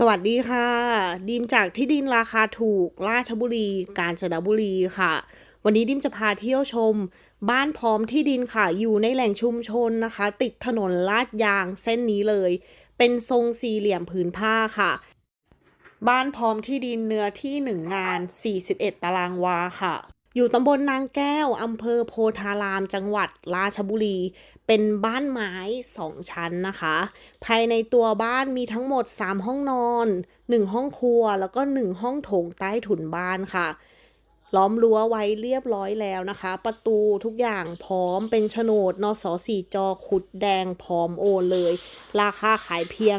สวัสดีค่ะดีมจากที่ดินราคาถูก ราชบุรี กาญจนบุรีค่ะ วันนี้ดิมจะพาเที่ยวชม บ้านพร้อมที่ดินค่ะ อยู่ในแหล่งชุมชนนะคะ ติดถนนลาดยางเส้นนี้เลย เป็นทรงสี่เหลี่ยมผืนผ้าค่ะ บ้านพร้อมที่ดินเนื้อที่หนึ่งงาน 41 ตารางวาค่ะ อยู่ตำบลนางแก้ว อำเภอโพธาราม จังหวัดราชบุรี เป็นบ้านไม้สองชั้นนะคะ ภายในตัวบ้านมีทั้งหมด 3 ห้องนอน 1 ห้องครัว แล้วก็ 1 ห้องโถงใต้ถุนบ้านค่ะ ล้อมรั้วไว้เรียบร้อยแล้วนะคะ ประตูทุกอย่างพร้อม เป็นโฉนดนสสี่จอขุดแดงพร้อมโอนเลย ราคาขายเพียง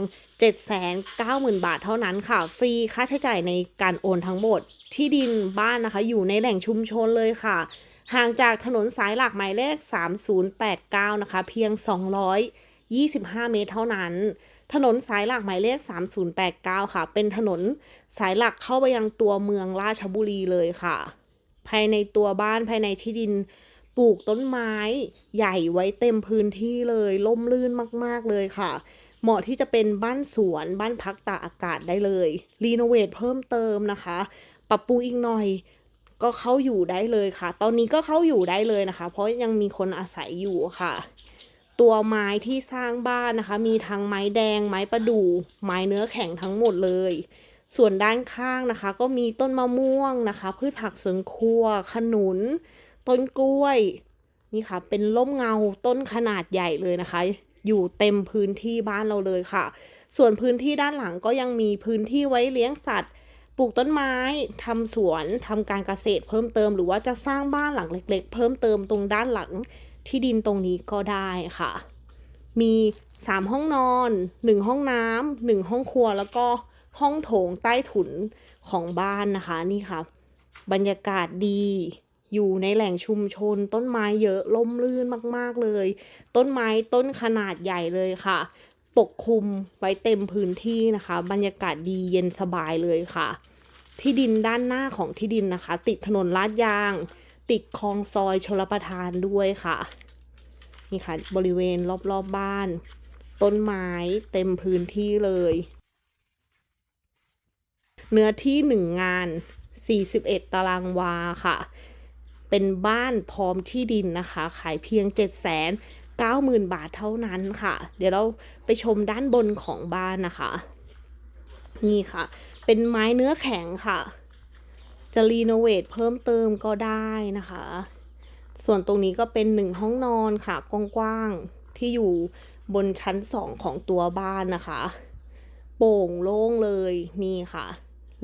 790,000 บาทเท่านั้นค่ะ ฟรีค่าใช้จ่ายในการโอนทั้งหมด ที่ดินบ้านนะคะ อยู่ในแหล่งชุมชนเลยค่ะ ห่างจากถนนสายหลักหมายเลข 3089 นะคะ เพียง 225 เมตรเท่านั้น ถนนสายหลักหมายเลข 3089 ค่ะ เป็นถนนสายหลักเข้าไปยังตัวเมืองราชบุรีเลยค่ะ ภายในตัวบ้านภายในที่ดินปลูกต้นไม้ใหญ่ไว้เต็มพื้นที่เลยล่มลื่นมาก ๆ เลยค่ะ เหมาะที่จะเป็นบ้านสวนบ้านพักตากอากาศได้เลย รีโนเวทเพิ่มเติมนะคะ ปรับปรุงอีกหน่อย ก็เข้าอยู่ได้เลยค่ะ ตอนนี้ก็เข้าอยู่ได้เลยนะคะ เพราะยังมีคนอาศัยอยู่ค่ะ ตัวไม้ที่สร้างบ้านนะคะ มีทั้งไม้แดง ไม้ประดู่ไม้เนื้อแข็งทั้งหมดเลย ส่วนด้านข้างนะคะ ก็มีต้นมะม่วงนะคะ พืชผักสวนครัว ขนุน ต้นกล้วย นี่ค่ะ เป็นร่มเงาต้นขนาดใหญ่เลยนะคะ อยู่เต็มพื้นที่บ้านเราเลยค่ะส่วนพื้นที่ด้านหลังก็ยังมีพื้นที่ไว้เลี้ยงสัตว์ ปลูกต้นไม้ทำสวนทำการเกษตรเพิ่มเติม หรือว่าจะสร้างบ้านหลังเล็ก ๆ เพิ่มเติมตรงด้านหลังที่ดินตรงนี้ก็ได้ค่ะ มี 3 ห้องนอน 1 ห้องน้ำ1ห้องครัวแล้วก็ห้องโถงใต้ถุนของบ้านนะคะนี่ค่ะ บรรยากาศดีอยู่ในแหล่งชุมชน ต้นไม้เยอะล่มลื่นมากๆเลย ต้นไม้ต้นขนาดใหญ่เลยค่ะ ปกคลุมไว้เต็มพื้นที่นะคะ บรรยากาศดีเย็นสบายเลยค่ะ ที่ดินด้านหน้าของที่ดินนะคะ ติดถนนลาดยาง ติดคลองซอยชลประทานด้วยค่ะ นี่ค่ะ บริเวณรอบๆบบ้าน ต้นไม้เต็มพื้นที่เลย เนื้อที่หนึ่งงาน 41 ตารางวาค่ะ เป็นบ้านพร้อมที่ดินนะคะ ขายเพียง7 9 0 0 0 0 บาทเท่านั้นค่ะ เดี๋ยวเราไปชมด้านบนของบ้านนะคะ นี่ค่ะ เป็นไม้เนื้อแข็งค่ะ จะรีโนเวทเพิ่มเติมก็ได้นะคะ ส่วนตรงนี้ก็เป็นหนึ่งห้องนอนค่ะ กว้างๆ ที่อยู่บนชั้นสองของตัวบ้านนะคะ โปร่งโล่งเลยนี่ค่ะ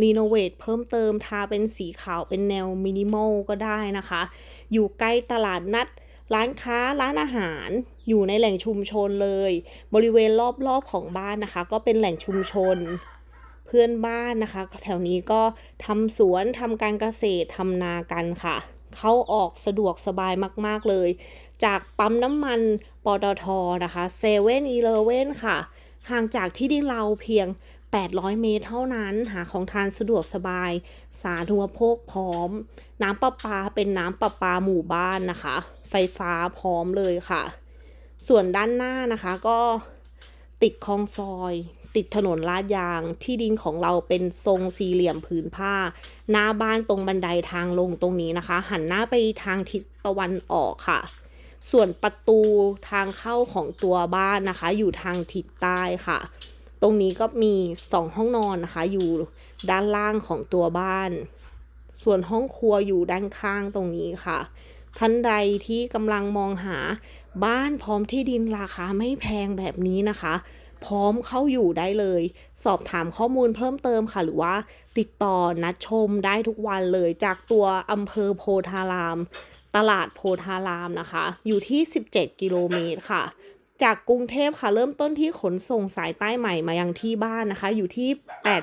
รีโนเวทเพิ่มเติมทาเป็นสีขาวเป็นแนวมินิมอลก็ได้นะคะ อยู่ใกล้ตลาดนัด ร้านค้าร้านอาหาร อยู่ในแหล่งชุมชนเลย บริเวณรอบๆของบ้านนะคะ ก็เป็นแหล่งชุมชน เพื่อนบ้านนะคะ แถวนี้ก็ทำสวนทำการเกษตรทำนากันค่ะ เข้าออกสะดวกสบายมาก ๆ เลย จากปั๊มน้ำมันปตทนะคะเซเว่นอีเลเว่นค่ะ ห่างจากที่ดินเราเพียง 800 เมตรเท่านั้น หาของทานสะดวกสบาย สาธารณโภคพร้อม น้ำประปาเป็นน้ำประปาหมู่บ้านนะคะ ไฟฟ้าพร้อมเลยค่ะ ส่วนด้านหน้านะคะก็ติดคลองซอย ติดถนนลาดยาง ที่ดินของเราเป็นทรงสี่เหลี่ยมผืนผ้า หน้าบ้านตรงบันไดทางลงตรงนี้นะคะ หันหน้าไปทางทิศตะวันออกค่ะ ส่วนประตูทางเข้าของตัวบ้านนะคะ อยู่ทางทิศใต้ค่ะ ตรงนี้ก็มีสองห้องนอนนะคะ อยู่ด้านล่างของตัวบ้าน ส่วนห้องครัวอยู่ด้านข้างตรงนี้ค่ะท่านใดที่กำลังมองหาบ้านพร้อมที่ดินราคาไม่แพงแบบนี้นะคะ พร้อมเข้าอยู่ได้เลย สอบถามข้อมูลเพิ่มเติมค่ะ หรือว่าติดต่อนัดชมได้ทุกวันเลยจากตัวอำเภอโพธาราม ตลาดโพธารามนะคะ อยู่ที่ 17 กิโลเมตรค่ะ จากกรุงเทพค่ะ เริ่มต้นที่ขนส่งสายใต้ใหม่มายังที่บ้านนะคะ อยู่ที่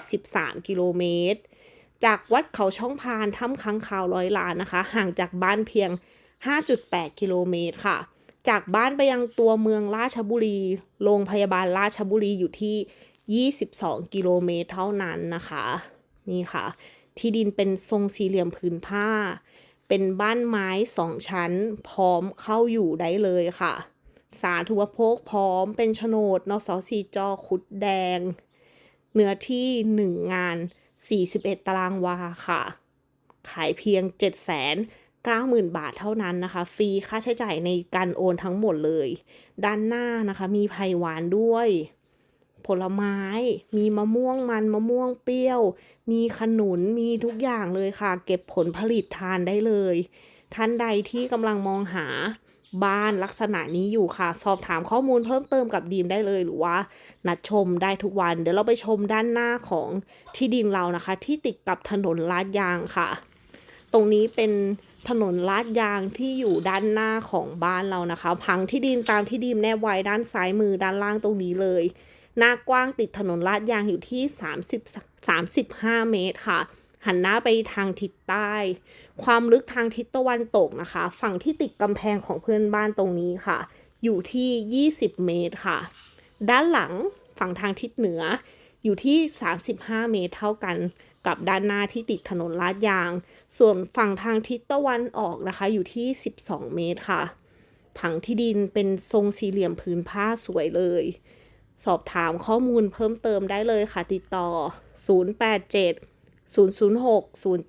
83 กิโลเมตร จากวัดเขาช่องพานถ้ำค้างคาวร้อยล้านนะคะ ห่างจากบ้านเพียง 5.8 กิโลเมตรค่ะ จากบ้านไปยังตัวเมืองราชบุรี โรงพยาบาลราชบุรีอยู่ที่ 22 กิโลเมตรเท่านั้นนะคะ นี่ค่ะ ที่ดินเป็นทรงสี่เหลี่ยมผืนผ้า เป็นบ้านไม้สองชั้น พร้อมเข้าอยู่ได้เลยค่ะ สาธารณูปโภคพร้อมเป็นโฉนดนสสีจอขุดแดง เนื้อที่ 1 งาน 41 ตารางวาค่ะ ขายเพียง 90,000 บาทเท่านั้นนะคะ ฟรีค่าใช้จ่ายในการโอนทั้งหมดเลย ด้านหน้านะคะมีไผ่หวานด้วย ผลไม้ มีมะม่วงมันมะม่วงเปรี้ยว มีขนุนมีทุกอย่างเลยค่ะ เก็บผลผลิตทานได้เลย ท่านใดที่กำลังมองหาบ้านลักษณะนี้อยู่ค่ะ สอบถามข้อมูลเพิ่มเติมกับดีมได้เลยหรือว่า นัดชมได้ทุกวัน เดี๋ยวเราไปชมด้านหน้าของที่ดินเรานะคะ ที่ติดกับถนนลาดยางค่ะ ตรงนี้เป็น ถนนลาดยางที่อยู่ด้านหน้าของบ้านเรานะคะ พังที่ดินตามที่ดีมแนบไว้ด้านซ้ายมือด้านล่างตรงนี้เลย หน้ากว้างติดถนนลาดยางอยู่ที่30 35 เมตรค่ะ หันหน้าไปทางทิศใต้ ความลึกทางทิศตะวันตกนะคะ ฝั่งที่ติดกำแพงของเพื่อนบ้านตรงนี้ค่ะ อยู่ที่ 20 เมตรค่ะ ด้านหลังฝั่งทางทิศเหนือ อยู่ที่ 35 เมตรเท่ากันกับด้านหน้าที่ติดถนนลาดยาง ส่วนฝั่งทางทิศตะวันออกนะคะ อยู่ที่ 12 เมตรค่ะ ผังที่ดินเป็นทรงสี่เหลี่ยมพื้นผ้าสวยเลย สอบถามข้อมูลเพิ่มเติมได้เลยค่ะ ติดต่อ 087 006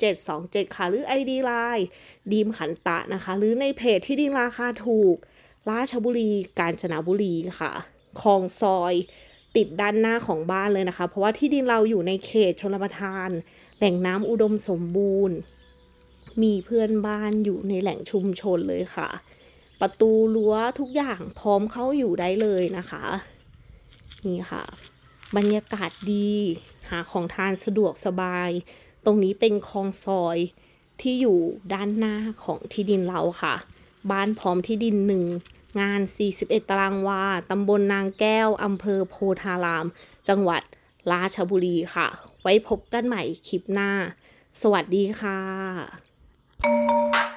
0727 ค่ะ หรือ ID Line ดีมขันตะนะคะ หรือในเพจที่ดินราคาถูก ราชบุรี กาญจนบุรีค่ะคลองซอย ติดด้านหน้าของบ้านเลยนะคะ เพราะว่าที่ดินเราอยู่ในเขตชนประทาน แหล่งน้ำอุดมสมบูรณ์ มีเพื่อนบ้านอยู่ในแหล่งชุมชนเลยค่ะ ประตูรั้วทุกอย่างพร้อมเข้าอยู่ได้เลยนะคะ นี่ค่ะ บรรยากาศดี หาของทานสะดวกสบาย ตรงนี้เป็นคลองซอยที่อยู่ด้านหน้าของที่ดินเราค่ะ บ้านพร้อมที่ดินหนึ่ง งาน 41 ตารางวา ตำบลนางแก้ว อำเภอโพธาราม จังหวัดราชบุรีค่ะ ไว้พบกันใหม่คลิปหน้า สวัสดีค่ะ